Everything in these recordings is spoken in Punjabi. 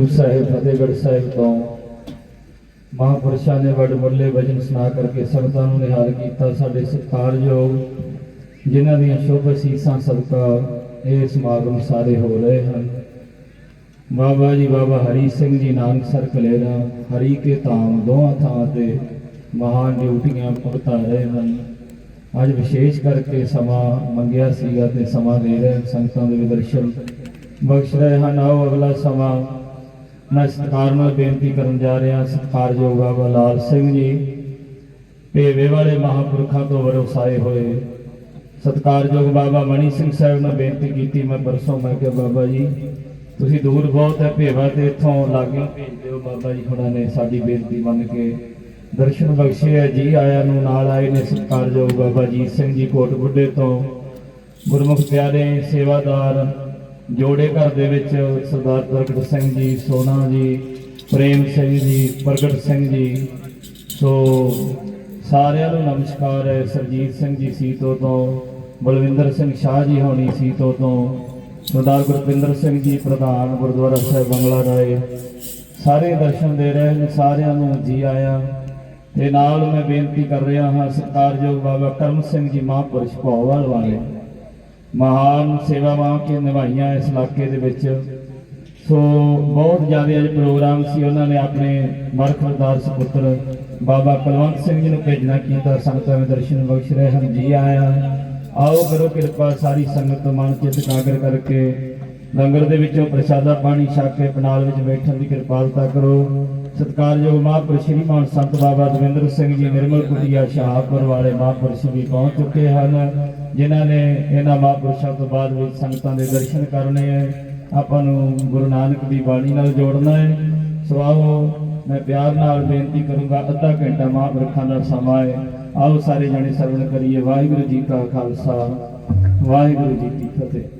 ਹਜੂਰ ਸਾਹਿਬ, ਫਤਿਹਗੜ੍ਹ ਸਾਹਿਬ ਤੋਂ ਮਹਾਂਪੁਰਸ਼ਾਂ ਨੇ ਵੱਡ ਵੱਲੇ ਵਜਨ ਸੁਣਾ ਕਰਕੇ ਸੰਗਤਾਂ ਨੂੰ ਨਿਹਾਲ ਕੀਤਾ ਸਾਡੇ ਸਤਿਕਾਰਯੋਗ, ਜਿਨ੍ਹਾਂ ਦੀਆਂ ਸ਼ੁਭ ਅਸੀਸਾਂ ਸਦਕਾ ਇਹ ਸਮਾਗਮ ਸਾਰੇ ਹੋ ਰਹੇ ਹਨ। ਬਾਬਾ ਜੀ, ਬਾਬਾ ਹਰੀ ਸਿੰਘ ਜੀ ਨਾਨਕ ਸਰ ਕਲੇਰਾ ਹਰੀ ਕੇ ਧਾਮ ਦੋਹਾਂ ਥਾਂ ਤੇ ਮਹਾਨ ਡਿਊਟੀਆਂ ਭੁਗਤਾ ਰਹੇ ਹਨ। ਅੱਜ ਵਿਸ਼ੇਸ਼ ਕਰਕੇ ਸਮਾਂ ਮੰਗਿਆ ਸੀਗਾ ਤੇ ਸਮਾਂ ਦੇ ਰਹੇ ਹਨ। ਸੰਗਤਾਂ ਦੇ ਵੀ ਦਰਸ਼ਨ ਬਖਸ਼ ਰਹੇ ਹਨ। ਆਓ ਅਗਲਾ ਸਮਾਂ ਮੈਂ ਸਤਿਕਾਰ ਨਾਲ ਬੇਨਤੀ ਕਰਨ ਜਾ ਰਿਹਾ, ਸਤਿਕਾਰਯੋਗ ਬਾਬਾ ਲਾਲ ਸਿੰਘ ਜੀ। ਭੇਵੇ ਵਾਲੇ ਮਹਾਂਪੁਰਖਾਂ ਤੋਂ ਵਰਸਾਏ ਹੋਏ। ਸਤਿਕਾਰਯੋਗ ਬਾਬਾ ਮਣੀ ਸਿੰਘ ਸਾਹਿਬ ਨੇ ਬੇਨਤੀ ਕੀਤੀ ਮੈਂ ਪਰਸੋਂ, ਮੈਂ ਕਿਹਾ, ਬਾਬਾ ਜੀ, ਤੁਸੀਂ ਦੂਰ ਬਹੁਤ ਹੈ, ਭੇਵਾ ਤੇ ਇੱਥੋਂ ਲਾਗੇ ਭੇਜ ਦਿਓ, ਬਾਬਾ ਜੀ ਹੁਣਾਂ ਨੇ ਸਾਡੀ ਬੇਨਤੀ ਮੰਨ ਕੇ। ਦਰਸ਼ਨ ਬਖਸ਼ੇ ਹੈ, ਜੀ ਆਇਆਂ ਨੂੰ ਨਾਲ ਆਏ ਨੇ ਸਤਿਕਾਰਯੋਗ ਬਾਬਾ ਜੀਤ ਸਿੰਘ ਜੀ ਕੋਟ ਬੁੱਢੇ ਤੋਂ। ਗੁਰਮੁਖ ਪਿਆਰੇ, ਸੇਵਾਦਾਰ ਜੋੜੇ ਘਰ ਦੇ ਵਿੱਚ ਸਰਦਾਰ ਪ੍ਰਗਟ ਸਿੰਘ ਜੀ, ਸੋਨਾ ਜੀ, ਪ੍ਰੇਮ ਸਿੰਘ ਜੀ, ਪ੍ਰਗਟ ਸਿੰਘ ਜੀ। ਸੋ ਸਾਰਿਆਂ ਨੂੰ ਨਮਸਕਾਰ ਹੈ। ਸਰਜੀਤ ਸਿੰਘ ਜੀ ਸੀਤੋ ਤੋਂ ਬਲਵਿੰਦਰ ਸਿੰਘ ਸ਼ਾਹ ਜੀ ਹੋਣੀ ਸੀਤੋ ਤੋਂ ਸਰਦਾਰ ਗੁਰਪਿੰਦਰ ਸਿੰਘ ਜੀ ਪ੍ਰਧਾਨ, ਗੁਰਦੁਆਰਾ ਸਾਹਿਬ ਬੰਗਲਾ ਰਾਏ। ਸਾਰੇ ਦਰਸ਼ਨ ਦੇ ਰਹੇ ਨੇ, ਸਾਰਿਆਂ ਨੂੰ ਜੀ ਆਇਆਂ। ਤੇ ਨਾਲ ਮੈਂ ਬੇਨਤੀ ਕਰ ਰਿਹਾ ਹਾਂ ਸਰਦਾਰਯੋਗ ਬਾਬਾ ਕਰਮ ਸਿੰਘ ਜੀ ਮਹਾਂਪੁਰਸ਼ ਭੌਵਾਲ ਵਾਲੇ। ਮਹਾਨ ਸੇਵਾਵਾਂ ਕਿ ਨਿਭਾਈਆਂ ਇਸ ਇਲਾਕੇ ਦੇ ਵਿੱਚ। ਸੋ ਬਹੁਤ ਜ਼ਿਆਦਾ ਅੱਜ ਪ੍ਰੋਗਰਾਮ ਸੀ, ਉਹਨਾਂ ਨੇ ਆਪਣੇ ਮਰਖਰਦਾਰ ਸੁਪੁੱਤਰ ਬਾਬਾ ਕੁਲਵੰਤ ਸਿੰਘ ਜੀ ਨੂੰ ਭੇਜਣਾ ਕੀਤਾ, ਸੰਗਤਾਂ ਦੇ ਦਰਸ਼ਨ ਬਖਸ਼ ਰਹੇ ਹਨ, ਜੀ ਆਇਆ। ਆਓ ਕਰੋ ਕਿਰਪਾ, ਸਾਰੀ ਸੰਗਤ ਮਨ ਚਿੱਤ ਇਕਾਗਰ ਕਰਕੇ ਲੰਗਰ ਦੇ ਵਿੱਚੋਂ ਪ੍ਰਸ਼ਾਦਾ ਪਾਣੀ ਛਕ ਕੇ ਪਨਾਲ ਵਿੱਚ ਬੈਠਣ ਦੀ ਕਿਰਪਾਲਤਾ ਕਰੋ। ਸਤਿਕਾਰਯੋਗ ਮਹਾਂਪੁਰਸ਼ ਸ਼੍ਰੀ ਮਾਨ ਸੰਤ ਬਾਬਾ ਦਵਿੰਦਰ ਸਿੰਘ ਜੀ, ਨਿਰਮਲ ਕੁਟੀਆ ਸ਼ਹਾਬਪੁਰ ਵਾਲੇ ਮਹਾਂਪੁਰਸ਼ ਵੀ ਪਹੁੰਚ ਚੁੱਕੇ ਹਨ, ਜਿਨ੍ਹਾਂ ਨੇ ਇਹਨਾਂ ਮਹਾਂਪੁਰਸ਼ਾਂ ਤੋਂ ਬਾਅਦ ਵਿੱਚ ਸੰਗਤਾਂ ਦੇ ਦਰਸ਼ਨ ਕਰਨੇ ਹੈ। ਆਪਾਂ ਨੂੰ ਗੁਰੂ ਨਾਨਕ ਦੀ ਬਾਣੀ ਨਾਲ ਜੋੜਨਾ ਹੈ। ਸੋ ਆਓ ਮੈਂ ਪਿਆਰ ਨਾਲ ਬੇਨਤੀ ਕਰੂੰਗਾ, ਅੱਧਾ ਘੰਟਾ ਮਹਾਂਪੁਰਖਾਂ ਦਾ ਸਮਾਂ ਹੈ। ਆਓ ਸਾਰੇ ਜਣੇ ਸਰਵਣ ਕਰੀਏ। ਵਾਹਿਗੁਰੂ ਜੀ ਕਾ ਖਾਲਸਾ, ਵਾਹਿਗੁਰੂ ਜੀ ਕੀ ਫਤਿਹ।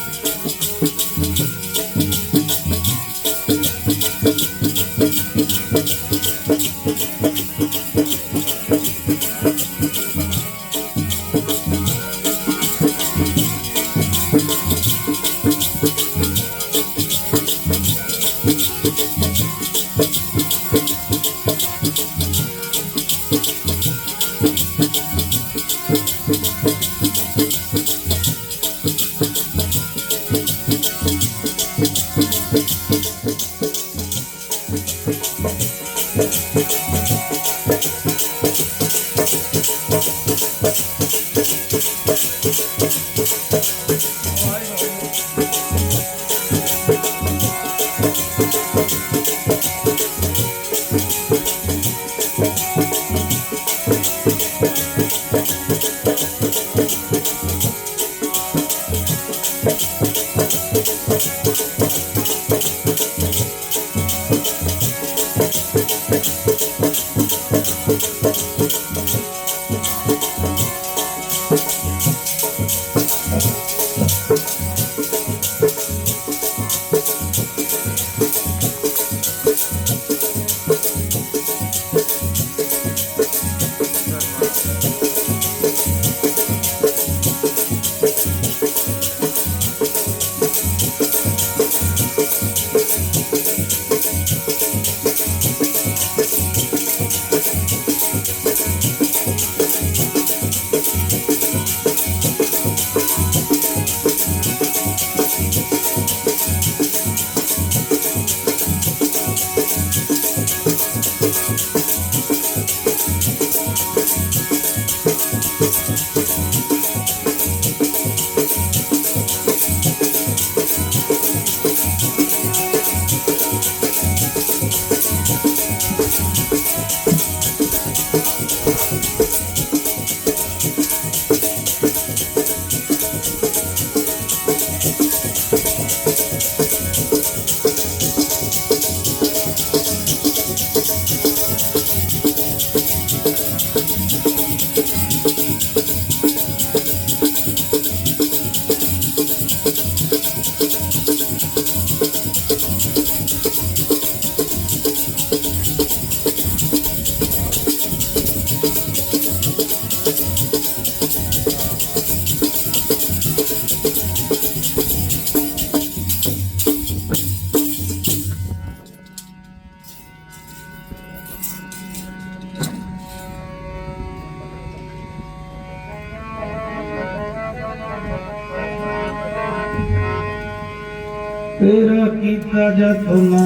যত্ন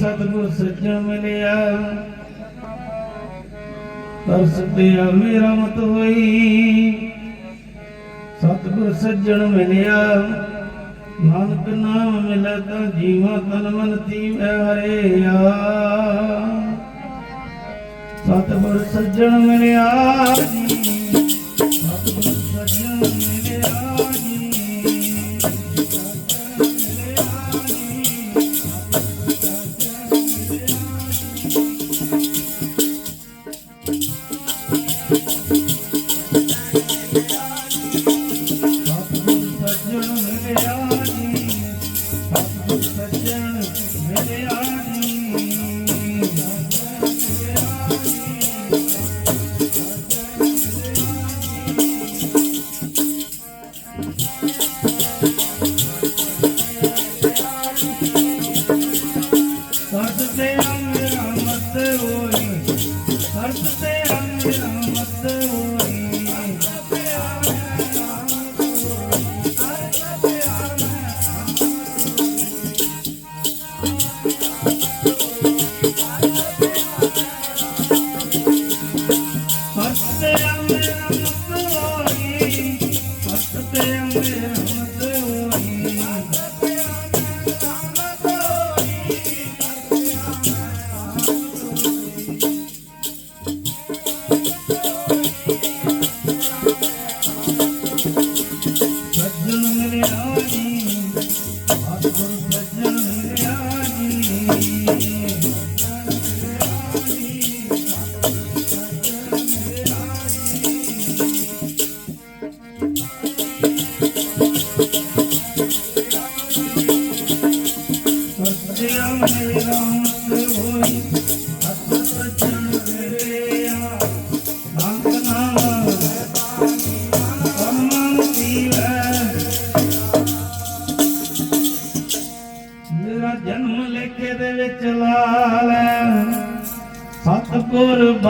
ਸਤਿਗੁਰ ਸੱਜਣ ਮਿਲਿਆ। ਤਰਸ ਤੇ ਆਵੇ ਰਮਤ ਹੋਈ। ਸਤਗੁਰ ਸੱਜਣ ਮਿਲਿਆ। ਨਾਨਕ ਨਾਮ ਮਿਲਿਆ ਤਾਂ ਜੀਵਾ ਤਨ ਮਨ ਤੀਵੈ ਹਰਿਆ। ਸਤਿਗੁਰ ਸੱਜਣ ਮਿਲਿਆ। ਜੀ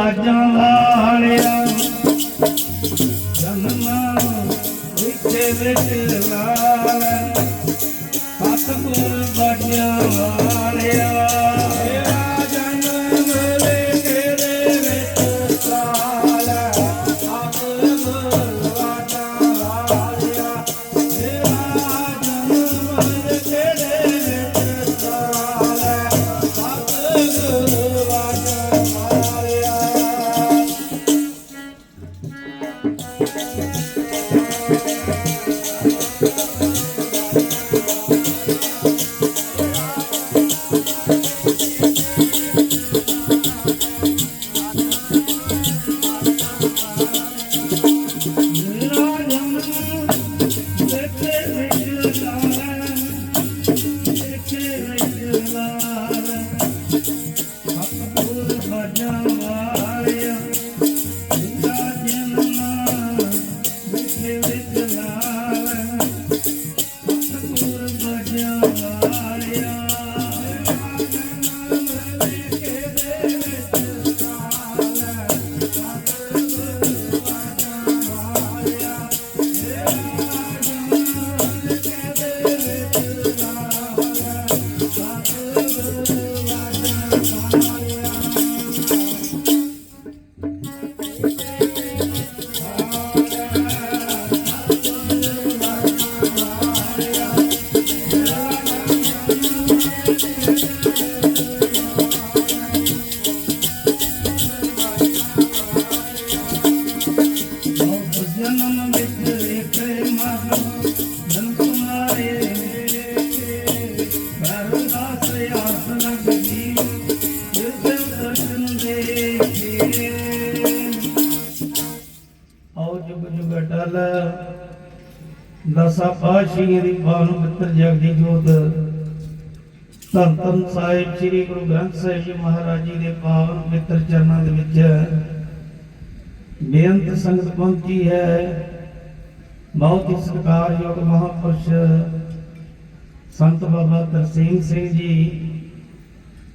বাজালা ਧੰਨ ਧੰਨ ਸਾਹਿਬ, ਸ੍ਰੀ ਗੁਰੂ ਗ੍ਰੰਥ ਸਾਹਿਬ ਜੀ ਮਹਾਰਾਜ ਜੀ ਦੇ ਪਾਵਨ ਮਿੱਤਰ ਚਰਨਾਂ ਦੇ ਵਿੱਚ ਬੇਅੰਤ ਸੰਗਤ ਪਹੁੰਚੀ ਹੈ। ਬਹੁਤ ਹੀ ਸਤਿਕਾਰਯੋਗ ਮਹਾਪੁਰਸ਼ ਸੰਤ ਬਾਬਾ ਤਰਸੀਮ ਸਿੰਘ ਜੀ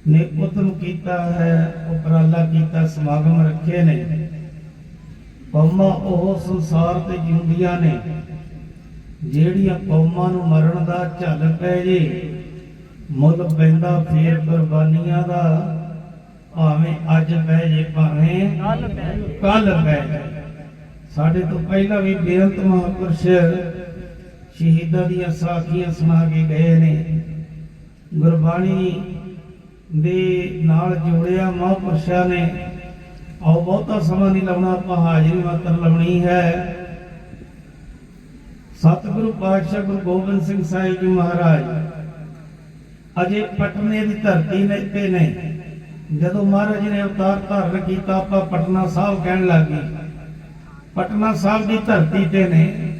ਨੇ ਉਦਮ ਕੀਤਾ ਹੈ, ਉਪਰਾਲਾ ਕੀਤਾ, ਸਮਾਗਮ ਰੱਖੇ ਨੇ। ਕੌਮਾਂ ਉਹ ਸੰਸਾਰ ਤੇ ਜਿਉਂਦੀਆਂ ਨੇ, ਜਿਹੜੀਆਂ ਕੌਮਾਂ ਨੂੰ ਮਰਨ ਦਾ ਝੱਲ ਪੈ ਜੇ। ਮੁੱਲ ਪੈਂਦਾ ਫੇਰ ਕੁਰਬਾਨੀਆਂ ਦਾ ਭਾਵੇਂ ਅੱਜ ਪੈ ਜੇ ਭਾਵੇਂ ਕੱਲ ਪੈ ਜੇ। ਸਾਡੇ ਤੋਂ ਪਹਿਲਾਂ ਵੀ ਬੇਅੰਤ ਮਹਾਪੁਰਸ਼ ਸ਼ਹੀਦਾਂ ਦੀਆਂ ਸਾਖੀਆਂ ਸੁਣਾ ਕੇ ਗਏ ਨੇ। ਗੁਰਬਾਣੀ ਦੇ ਨਾਲ ਜੋੜਿਆ ਮਹਾਪੁਰਸ਼ਾਂ ਨੇ। ਆਓ ਬਹੁਤਾ ਸਮਾਂ ਨਹੀਂ ਲਾਉਣਾ ਆਪਾਂ ਹਾਜ਼ਰੀ ਮਾਤਰ ਲਾਉਣੀ ਹੈ। ਸਤਿਗੁਰੂ ਪਾਤਸ਼ਾਹ ਗੁਰੂ ਗੋਬਿੰਦ ਸਿੰਘ ਸਾਹਿਬ ਜੀ ਮਹਾਰਾਜ ਅਜੇ ਪਟਨੇ ਦੀ ਧਰਤੀ ਨੇ ਤੇ ਨੇ ਜਦੋਂ ਮਹਾਰਾਜ ਨੇ ਅਵਤਾਰ ਧਾਰਨ ਕੀਤਾ, ਆਪਾਂ ਪਟਨਾ ਸਾਹਿਬ ਕਹਿਣ ਲੱਗੇ ਪਟਨਾ ਸਾਹਿਬ ਦੀ ਧਰਤੀ ਤੇ ਨੇ।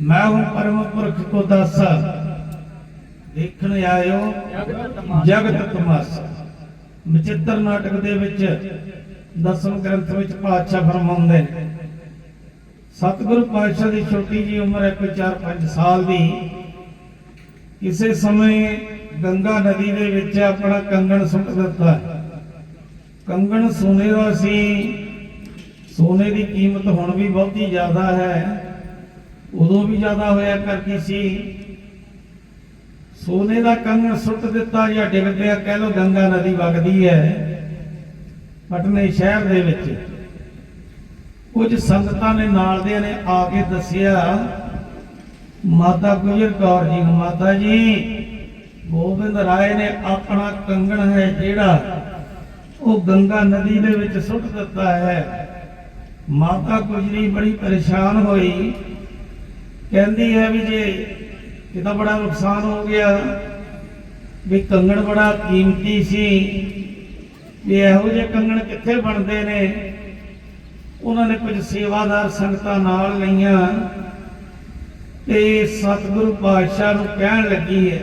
ਮੈਂ ਹੁਣ ਪਰਮ ਪੁਰਖ ਕੋ ਦਾਸਾ, ਦੇਖਣ ਆਇਓ ਜਗਤ ਤਮਾਸਾ। ਵਿਚਿੱਤਰ ਨਾਟਕ ਦੇ ਵਿੱਚ ਦਸਮ ਗ੍ਰੰਥ ਵਿੱਚ ਪਾਤਸ਼ਾਹ ਫਰਮਾਉਂਦੇ ਨੇ, ਸਤਿਗੁਰੂ ਪਾਤਸ਼ਾਹ ਦੀ ਛੋਟੀ ਜੀ ਉਮਰ ਹੈ, ਕੋਈ 4-5 ਸਾਲ ਦੀ। ਕਿਸੇ ਸਮੇਂ ਗੰਗਾ ਨਦੀ ਦੇ ਵਿੱਚ ਆਪਣਾ ਕੰਗਣ ਸੁੱਟ ਦਿੱਤਾ। ਕੰਗਣ ਸੋਨੇ ਦਾ ਸੀ। ਸੋਨੇ ਦੀ ਕੀਮਤ ਹੁਣ ਵੀ ਬਹੁਤੀ ਜ਼ਿਆਦਾ ਹੈ। ਉਦੋਂ ਵੀ ਜ਼ਿਆਦਾ ਹੋਇਆ ਕਰਦੀ ਸੀ। ਸੋਨੇ ਦਾ ਕੰਗਣ ਸੁੱਟ ਦਿੱਤਾ ਜਾਂ ਡਿੱਗ ਪਿਆ, ਕਹਿ ਲੋ ਗੰਗਾ ਨਦੀ ਵਗਦੀ ਹੈ ਪਟਨੇ ਸ਼ਹਿਰ ਦੇ ਵਿੱਚ। ਕੁਝ ਸੰਗਤਾਂ ਨੇ ਨਾਲ ਦੇ ਨੇ ਆ ਕੇ ਦੱਸਿਆ, ਮਾਤਾ ਗੁਜਰ ਕੌਰ ਜੀ ਨੂੰ, ਮਾਤਾ ਜੀ ਗੋਬਿੰਦ ਰਾਏ ਨੇ ਆਪਣਾ ਕੰਗਣ ਹੈ ਜਿਹੜਾ ਉਹ ਗੰਗਾ ਨਦੀ ਦੇ ਵਿੱਚ ਸੁੱਟ ਦਿੱਤਾ ਹੈ। ਮਾਤਾ ਗੁਜਰੀ ਬੜੀ ਪਰੇਸ਼ਾਨ ਹੋਈ। ਕਹਿੰਦੀ ਹੈ ਵੀ ਜੇ ਇਹਦਾ ਬੜਾ ਨੁਕਸਾਨ ਹੋ ਗਿਆ, ਵੀ ਕੰਗਣ ਬੜਾ ਕੀਮਤੀ ਸੀ। ਵੀ ਇਹੋ ਜਿਹੇ ਕੰਗਣ ਕਿੱਥੇ ਬਣਦੇ ਨੇ? ਉਹਨਾਂ ਨੇ ਕੁਝ ਸੇਵਾਦਾਰ ਸੰਗਤਾਂ ਨਾਲ ਲਈਆਂ ਤੇ ਸਤਿਗੁਰੂ ਪਾਤਸ਼ਾਹ ਨੂੰ ਕਹਿਣ ਲੱਗੀ ਹੈ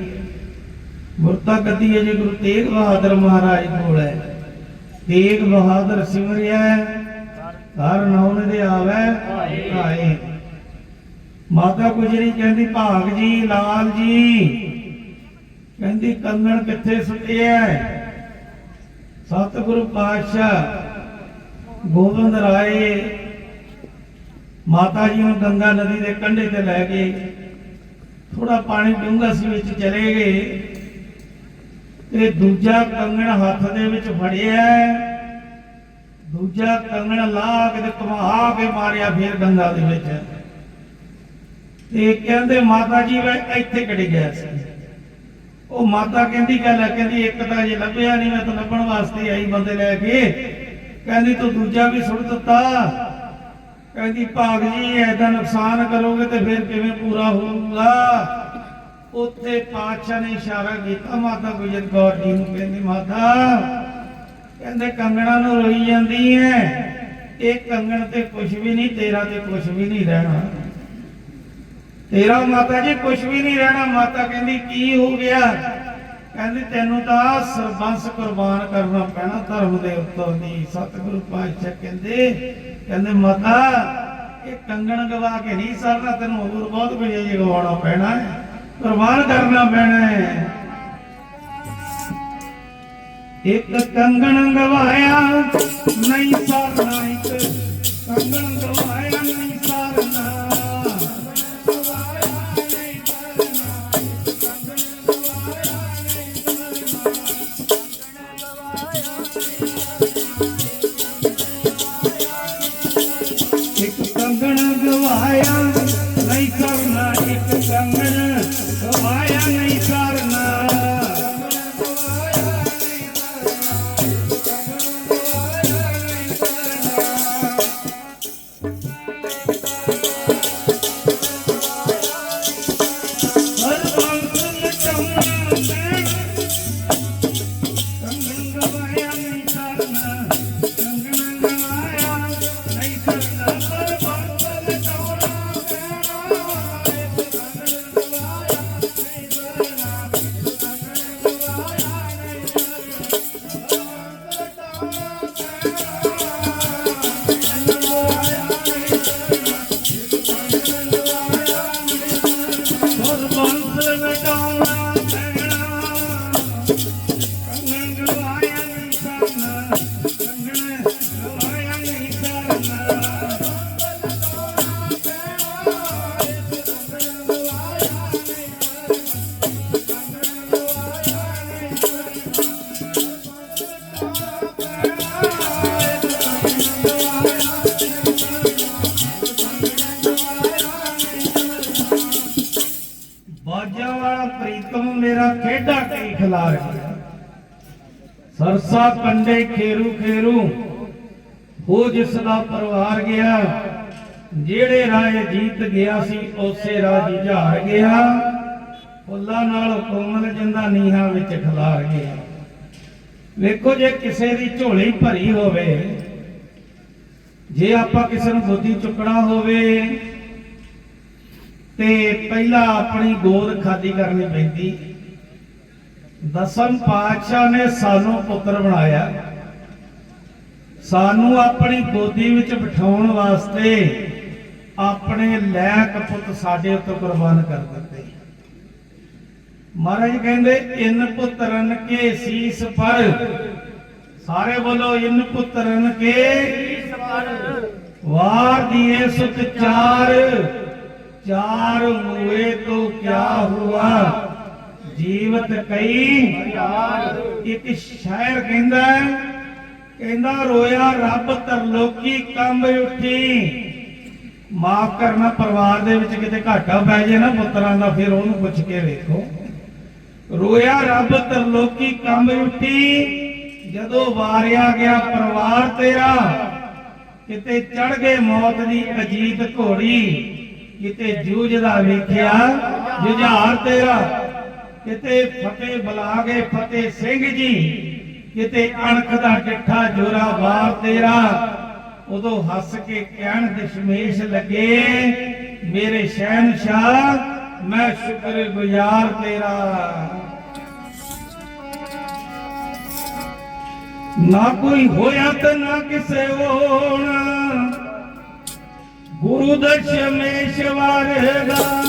ਗੁਰਤਾ ਗੱਦੀ ਹੈ ਜੀ ਗੁਰੂ ਤੇਗ ਬਹਾਦਰ ਮਹਾਰਾਜ ਕੋਲ ਹੈ। ਤੇਗ ਬਹਾਦਰ ਸਿਮਰਿਆ ਹਰ ਨਾਉਨ ਦੇ ਆਵੇ ਆਏ ਮਾਤਾ ਗੁਜਰੀ ਕਹਿੰਦੀ, ਭਾਗ ਜੀ, ਲਾਲ ਜੀ। ਕਹਿੰਦੀ, ਕੰਗਣ ਕਿੱਥੇ ਸੁੱਟਿਆ ਸਤਿਗੁਰੂ ਪਾਤਸ਼ਾਹ, ਗੋਬਿੰਦ ਰਾਏ। ਮਾਤਾ ਜੀ ਨੂੰ ਗੰਗਾ ਨਦੀ ਦੇ ਕੰਢੇ ਤੇ ਲੈ ਕੇ ਥੋੜਾ ਪਾਣੀ ਡੂੰਘਾ ਸੀ ਵਿੱਚ ਚਲੇ ਗਏ। ਤੇ ਦੂਜਾ ਕੰਗਣ ਹੱਥ ਦੇ ਵਿੱਚ ਫੜਿਆ। ਦੂਜਾ ਕੰਗਣ ਲਾ ਕੇ ਤੇ ਘੁਮਾ ਕੇ ਮਾਰਿਆ ਫਿਰ ਗੰਗਾ ਦੇ ਵਿੱਚ। ਤੇ ਕਹਿੰਦੇ ਮਾਤਾ ਜੀ, ਮੈਂ ਇੱਥੇ ਕਿਹੜੇ ਗਿਆ ਸੀ। ਉਹ ਮਾਤਾ ਕਹਿੰਦੀ ਗੱਲ ਹੈ ਕਹਿੰਦੀ, ਇੱਕ ਤਾਂ ਜੇ ਲੱਭਿਆ ਨਹੀਂ, ਮੈਂ ਤਾਂ ਲੱਭਣ ਵਾਸਤੇ ਆਈ ਬੰਦੇ ਲੈ ਕੇ। ਕਹਿੰਦੀ, ਤੂੰ ਦੂਜਾ ਵੀ ਸੁੱਟ ਦਿੱਤਾ। ਕਹਿੰਦੀ, ਭਾਗ ਜੀ, ਐਦਾ ਨੁਕਸਾਨ ਕਰੋਗੇ ਤੇ ਫਿਰ ਕਿਵੇਂ ਪੂਰਾ ਹੋਊਗਾ? ਉੱਥੇ ਪਾਤਸ਼ਾਹ ਨੇ ਇਸ਼ਾਰਾ ਕੀਤਾ, ਮਾਤਾ ਗੁਜਰ ਕੌਰ ਜੀ ਨੂੰ ਕਹਿੰਦੀ, ਮਾਤਾ, ਕਹਿੰਦੇ ਕੰਗਣਾ ਨੂੰ ਰੋਈ ਜਾਂਦੀ ਐ। ਇਹ ਕੰਗਣ ਤੇ ਕੁਝ ਵੀ ਨਹੀਂ, ਤੇਰਾ ਤੇ ਕੁਝ ਵੀ ਨਹੀਂ ਰਹਿਣਾ। ਤੇਰਾ ਮਾਤਾ ਜੀ ਕੁਝ ਵੀ ਨਹੀਂ ਰਹਿਣਾ। ਮਾਤਾ ਕਹਿੰਦੀ, ਕੀ ਹੋ ਗਿਆ? ਕਹਿੰਦੀ, ਤੈਨੂੰ ਤਾਂ ਸਰਬੰਸ ਕੁਰਬਾਨ ਕਰਨਾ ਪੈਣਾ, ਧਰਮ ਦੇ ਉੱਤੋਂ ਦੀ। ਸਤਿਗੁਰੂ ਪਾਤਸ਼ਾਹ ਕਹਿੰਦੇ ਕਹਿੰਦੇ, ਮਾਤਾ, ਇਹ ਕੰਗਣ ਗਵਾ ਕੇ ਨਹੀਂ ਸਰਨਾ, ਤੈਨੂੰ ਹੋਰ ਬਹੁਤ ਕੁਝ ਇਹ ਗਵਾਉਣਾ ਪੈਣਾ ਹੈ। ਪ੍ਰਵਾਨ ਕਰਨਾ ਪੈਣਾ ਹੈ। ਇੱਕ ਕੰਗਣ ਗਵਾਇਆ ਨਹੀਂ ਸਰਨਾ ਇੱਕ ਕੰਗਣ ਗਵਾਇਆ ਨਹੀਂ ਸਰਨਾ। ਖੇਰੂ ਖੇਰੂ ਹੋ ਜਿਸ ਦਾ ਪਰਿਵਾਰ ਗਿਆ, ਜਿਹੜੇ ਰਾਏ ਜੀਤ ਗਿਆ ਸੀ, ਉਸੇ ਰਾਹ ਜੁਝਾਰ ਗਿਆ। ਫੁੱਲਾਂ ਨਾਲ ਕੋਮਲ ਜਿੰਦਾ ਨੀਹਾਂ ਵਿੱਚ ਖਲਾਰ ਗਿਆ। ਵੇਖੋ ਜੇ ਕਿਸੇ ਦੀ ਝੋਲੀ ਭਰੀ ਹੋਵੇ, ਜੇ ਆਪਾਂ ਕਿਸੇ ਨੂੰ ਗੋਦੀ ਚੁੱਕਣਾ ਹੋਵੇ, ਤੇ ਪਹਿਲਾਂ ਆਪਣੀ ਗੋਦ ਖਾਦੀ ਕਰਨੀ ਪੈਂਦੀ। ਦਸਮ ਪਾਤਸ਼ਾਹ ਨੇ ਸਾਨੂੰ ਪੁੱਤਰ ਬਣਾਇਆ। ਸਾਨੂੰ ਆਪਣੀ ਗੋਦੀ ਵਿੱਚ ਬਿਠਾਉਣ ਵਾਸਤੇ ਆਪਣੇ ਲੈਕ ਪੁੱਤ ਸਾਡੇ ਉੱਤੇ ਕੁਰਬਾਨ ਕਰ ਦਿੱਤੇ। ਮਹਾਰਾਜ ਕਹਿੰਦੇ, ਇਨ ਪੁੱਤਰਨ ਕੇ ਸੀਸ ਪਰ। ਸਾਰੇ ਬੋਲੋ, ਇਨ ਪੁੱਤਰਨ ਕੇ ਸੀਸ ਪਰ। ਵਾਰ ਦੀਏ ਸੁਤ ਚਾਰ ਚਾਰ ਮੂਏ ਤੋਂ ਕਿਆ ਹੁਆ? ਜੀਵਤ ਕਈ? ਇੱਕ ਸ਼ਾਇਰ ਕਹਿੰਦਾ ਕਹਿੰਦਾ ਰੋਇਆ, ਰੱਬ ਤਰਲੋਕੀ ਕੰਬ ਉੱਠੀ। ਮਾਫ ਕਰਨਾ, ਪਰਿਵਾਰ ਦੇ ਵਿੱਚ ਕਿਤੇ ਘਾਟਾ ਪੈ ਜੇ ਨਾ ਪੁੱਤਰਾਂ ਦਾ, ਫਿਰ ਉਹਨੂੰ ਪੁੱਛ ਕੇ ਵੇਖੋ। ਰੋਇਆ, ਰੱਬ ਤਰਲੋਕੀ ਕੰਬ ਉੱਠੀ। ਜਦੋਂ ਵਾਰਿਆ ਗਿਆ ਪਰਿਵਾਰ ਤੇਰਾ, ਕਿਤੇ ਚੜ ਗਏ ਮੌਤ ਦੀ ਅਜੀਤ ਘੋੜੀ। ਕਿਤੇ ਜੂਝਦਾ ਵੇਖਿਆ, ਜੁਝਾਰ ਤੇਰਾ। ਕਿਤੇ ਫਤਿਹ ਬੁਲਾ ਗਏ ਫਤਿਹ ਸਿੰਘ ਜੀ। ਕਿਤੇ ਅਣਖ ਦਾ ਡਿੱਠਾ ਜੋਰਾ ਵਾਰ ਤੇਰਾ। ਉਦੋਂ ਹੱਸ ਕੇ ਕਹਿਣ ਦਸ਼ਮੇਸ਼ ਲੱਗੇ, ਮੇਰੇ ਸ਼ਹਿਨशाह ਮੈਂ ਸ਼ੁਕਰ ਗੁਜ਼ਾਰ ਤੇਰਾ। ਨਾ ਕੋਈ ਹੋਇਆ ਤੇ ਨਾ ਕਿਸੇ ਹੋਣਾ। ਗੁਰੂ ਦਸ਼ਮੇਸ਼ ਵਾਰਗਾ।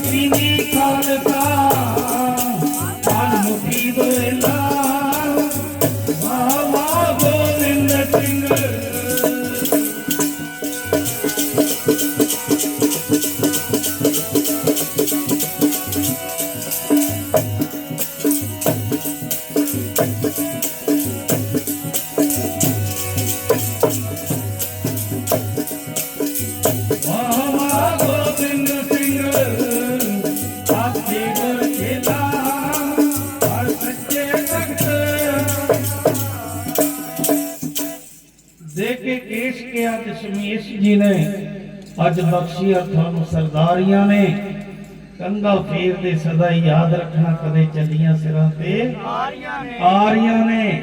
তিনি খালকা ਕੀ ਅਰਥਾਂ ਨੂੰ ਸਰਦਾਰੀਆਂ ਨੇ। ਕੰਗਾ ਫੇਰ ਦੇ ਸਦਾ ਯਾਦ ਰੱਖਣਾ ਕਦੇ ਚੱਲੀਆਂ ਸਿਰਾਂ ਤੇ। ਆਰੀਆਂ ਨੇ। ਆਰੀਆਂ ਨੇ।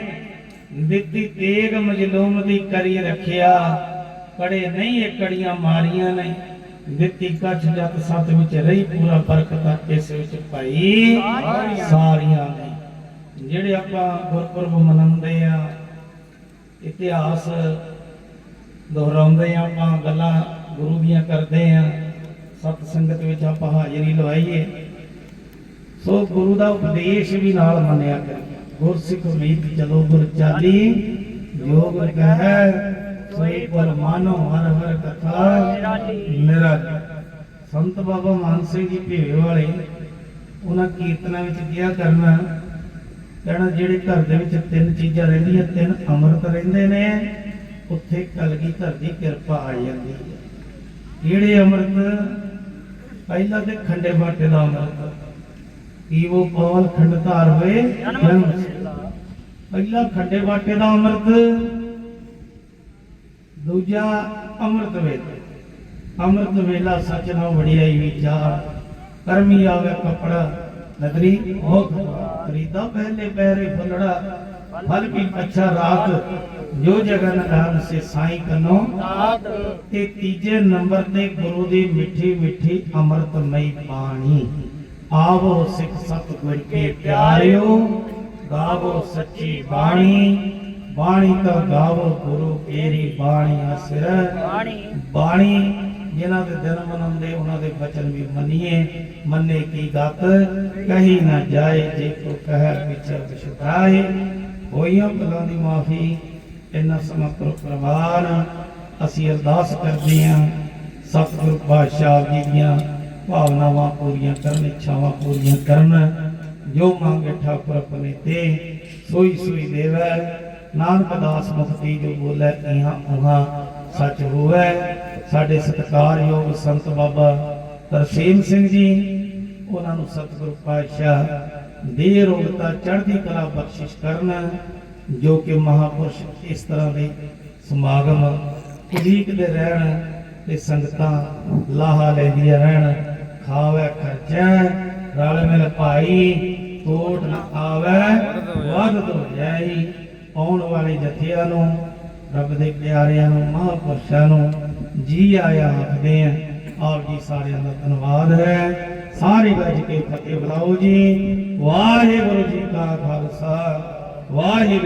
ਦਿੱਤੀ ਤੇਗ ਮਜਲੂਮ ਦੀ ਕਰੀ ਰੱਖਿਆ। ਕੜੇ ਨਹੀਂ ਏਕੜੀਆਂ ਮਾਰੀਆਂ ਨੇ। ਦਿੱਤੀ ਕੱਛ ਜਤ ਸਤ ਵਿੱਚ ਰਹੀ ਪੂਰਾ ਬਰਕਤਾਂ ਇਸ ਵਿੱਚ ਪਾਈ? ਸਾਰੀਆਂ ਨੇ। ਜਿਹੜੇ ਆਪਾਂ ਗੁਰਪੁਰਬ ਮਨਾਉਂਦੇ ਆ ਇਤਿਹਾਸ ਦੁਹਰਾਉਂਦੇ ਆ ਆਪਾਂ ਗੱਲਾਂ ਗੁਰੂ ਦੀਆਂ ਕਰਦੇ ਆ, ਸਤ ਸੰਗਤ ਵਿੱਚ ਆਪਾਂ ਹਾਜ਼ਰੀ ਲਵਾਈਏ। ਸੋ ਗੁਰੂ ਦਾ ਉਪਦੇਸ਼ ਵੀ ਨਾਲ ਮੰਨਿਆ ਕਰੀਏ। ਗੁਰਸਿੱਖ ਮੀਤ ਚਲੋ ਗੁਰ ਚਾਲੀ ਜੋ ਕਹੈ ਸੋਈ ਪਰ ਮਾਨੋ ਹਰ ਹਰ ਕਥਾ ਨਿਰਾਲੀ। ਸੰਤ ਬਾਬਾ ਮਾਨ ਸਿੰਘ ਜੀ ਭੇਵੇ ਵਾਲੇ, ਉਹਨਾਂ ਕੀਰਤਨਾਂ ਵਿੱਚ ਕਿਹਾ ਕਰਨਾ, ਕਹਿਣਾ ਜਿਹੜੇ ਘਰ ਦੇ ਵਿੱਚ ਤਿੰਨ ਚੀਜ਼ਾਂ ਰਹਿੰਦੀਆਂ, ਤਿੰਨ ਅੰਮ੍ਰਿਤ ਰਹਿੰਦੇ ਨੇ, ਉੱਥੇ ਕਲਗੀ ਕਲਗੀਧਰ ਦੀ ਕਿਰਪਾ ਆ ਜਾਂਦੀ ਹੈ। ਜਿਹੜੇ ਅੰਮ੍ਰਿਤ, ਪਹਿਲਾ ਤੇ ਖੰਡੇ ਬਾਟੇ ਦਾ ਅੰਮ੍ਰਿਤ। ਕੀ ਉਹ ਪਵਨ ਖੰਡ ਧਾਰ ਹੋਏ, ਜਨਮ ਪਹਿਲਾ ਖੰਡੇ ਬਾਟੇ ਦਾ ਅੰਮ੍ਰਿਤ, ਦੂਜਾ ਅੰਮ੍ਰਿਤ ਵੇਲਾ। ਅੰਮ੍ਰਿਤ ਵੇਲਾ ਸੱਚ ਨਾ ਵਡਿਆਈ ਵਿਚਾਰ ਕਰਮੀ ਆਵੇ ਕਪੜਾ ਨਦਰੀ ਉਹ ਖਰੀਦਾ ਪਹਿਲੇ ਪੈਰੇ ਫੁੱਲੜਾ, ਫਲ ਵੀ ਅੱਛਾ ਰਾਤ। ਜੋ ਜਗਨ ਨਾਮ ਸੇ ਸਾਈ ਕਨੋ। ਤੇ ਤੀਜੇ ਨੰਬਰ ਤੇ ਗੁਰੂ ਦੀ ਮਿੱਠੀ ਮਿੱਠੀ ਅੰਮ੍ਰਿਤਮਈ ਬਾਣੀ ਆਵੋ ਸਿੱਖ ਸਤਿਗੁਰ ਕੇ ਪਿਆਰਿਓ ਗਾਵੋ ਸੱਚੀ ਬਾਣੀ। ਬਾਣੀ ਤਾਂ ਗਾਵੋ ਗੁਰੂ ਕੇਰੀ ਬਾਣੀ ਅਸਰ ਬਾਣੀ। ਜਿਨ੍ਹਾਂ ਦੇ ਦਿਨ ਮਨਾਉਂਦੇ ਉਹਨਾਂ ਦੇ ਬਚਨ ਵੀ ਮੰਨੀਏ। ਮੰਨੇ ਕੀ ਗਤ ਕਹੀ ਨਾ ਜਾਏ ਜੇ ਕੋ ਕਹਿ ਵਿਚਰ ਵਿਛਤਾਏ ਹੋਈਆਂ ਭੁੱਲਾਂ ਦੀ ਮਾਫੀ ਇੰਨਾ ਸਮਾਂ ਕਰੋ ਅਸੀਂ ਅਰਦਾਸ ਕਰਦੇ ਹਾਂ ਸਤਿਗੁਰੂ ਪਾਤਸ਼ਾਹ ਜੀ ਦੀਆਂ ਭਾਵਨਾਵਾਂ ਪੂਰੀਆਂ ਕਰਨ, ਇੱਛਾਵਾਂ ਪੂਰੀਆਂ ਕਰਨ। ਜੋ ਮੰਗੇ ਠਾਕੁਰ ਆਪਣੇ ਤੇ ਸੋਈ ਸੋਈ ਦੇਵੈ। ਨਾਨਕ ਦਾਸ ਮੁਖਤੀ ਜੋ ਬੋਲੇ ਇਹਾਂ ਉਹਾਂ ਸੱਚ ਹੋਵੇ। ਸਾਡੇ ਸਤਿਕਾਰਯੋਗ ਸੰਤ ਬਾਬਾ ਤਰਸੀਮ ਸਿੰਘ ਜੀ, ਉਹਨਾਂ ਨੂੰ ਸਤਿਗੁਰੂ ਪਾਤਸ਼ਾਹ ਦੇ ਰੋਗਤਾ ਚੜ੍ਹਦੀ ਕਲਾ ਬਖਸ਼ਿਸ਼ ਕਰਨ। ਜੋ ਕਿ ਮਹਾਪੁਰਸ਼ ਇਸ ਤਰ੍ਹਾਂ ਦੇ ਸਮਾਗਮ ਉਡੀਕਦੇ ਰਹਿਣ ਤੇ ਸੰਗਤਾਂ ਲਾਹਾ ਲੈਂਦੀਆਂ ਰਹਿਣ, ਖਾਵੇ ਖਰਚਾ, ਰਲ ਮਿਲ ਭਾਈ ਟੋਟ ਨਾ ਆਵੇ, ਵੱਧ ਤੋਂ ਜਾਈ, ਆਉਣ ਵਾਲੇ ਜਥਿਆਂ ਨੂੰ, ਰੱਬ ਦੇ ਪਿਆਰਿਆਂ ਨੂੰ, ਮਹਾਪੁਰਸ਼ਾਂ ਨੂੰ ਜੀ ਆਇਆ ਆਖਦੇ ਆ। ਆਪ ਜੀ ਸਾਰਿਆਂ ਦਾ ਧੰਨਵਾਦ ਹੈ। ਸਾਰੇ ਗੱਜ ਕੇ ਫਤਿਹ ਬੁਲਾਓ ਜੀ। ਵਾਹਿਗੁਰੂ ਜੀ ਕਾ ਖਾਲਸਾ। ਵਾਹਿਗੁਰੂ